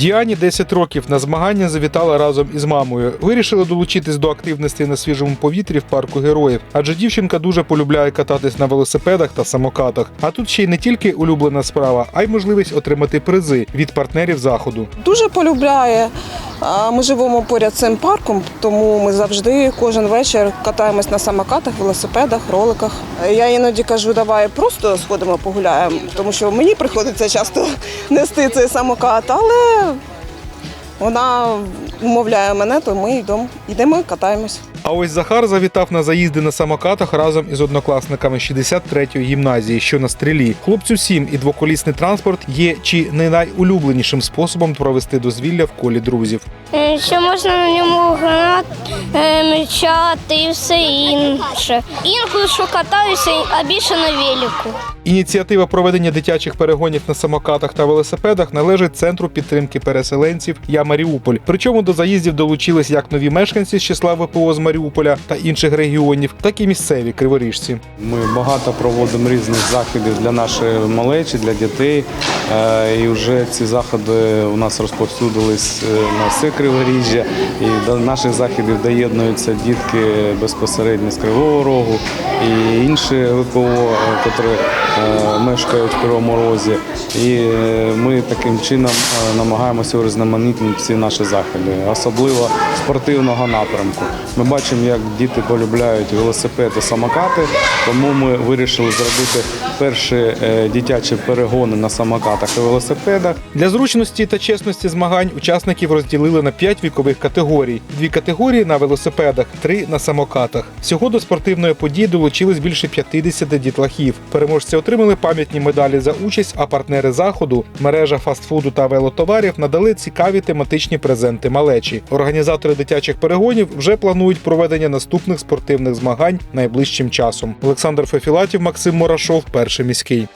Діані 10 років на змагання завітала разом із мамою. Вирішила долучитись до активності на свіжому повітрі в парку героїв, адже дівчинка дуже полюбляє кататись на велосипедах та самокатах. А тут ще й не тільки улюблена справа, а й можливість отримати призи від партнерів заходу. Дуже полюбляє. Ми живемо поряд цим парком, тому ми завжди кожен вечір катаємось на самокатах, велосипедах, роликах. Я іноді кажу, давай просто сходимо погуляємо, тому що мені приходиться часто нести цей самокат, але вона умовляє мене, то ми йдемо, йдемо катаємось. А ось Захар завітав на заїзди на самокатах разом із однокласниками 63-ї гімназії, що на стрілі. Хлопцю 7 і двоколісний транспорт є чи не найулюбленішим способом провести дозвілля в колі друзів. Е, Що можна на ньому е, мечати і все інше. Інколи що катаюся, а більше на велику. Ініціатива проведення дитячих перегонів на самокатах та велосипедах належить центру підтримки переселенців Я Маріуполь. Причому до заїздів долучились як нові мешканці з числа ВПО з Маріуполя та інших регіонів, так і місцеві криворіжці. Ми багато проводимо різних заходів для нашої малечі, для дітей. Е, І вже ці заходи у нас розповсюдились е, на все криворіжжя. І до наших заходів доєднуються дітки безпосередньо з Кривого Рогу і інші ВПО, котрі е, мешкають в Кривому Розі. І ми таким чином намагаємося урізноманітнити всі наші заходи, особливо спортивного напрямку. Ми бачимо, як діти полюбляють велосипеди, самокати, тому ми вирішили зробити перші е, дитячі перегони на самокатах і велосипедах. Для зручності та чесності змагань учасників розділили на п'ять вікових категорій: дві категорії на велосипедах, три на самокатах. Всього до спортивної події долучились більше 50 дітлахів. Переможці отримали пам'ятні медалі за участь, а партнери заходу, мережа фастфуду та велотоварів надали цікаві тематичні презенти малечі. Організатори дитячих перегонів вже планують проведення наступних спортивних змагань найближчим часом. Олександр Фефілатів, Максим Мурашов, перший міський.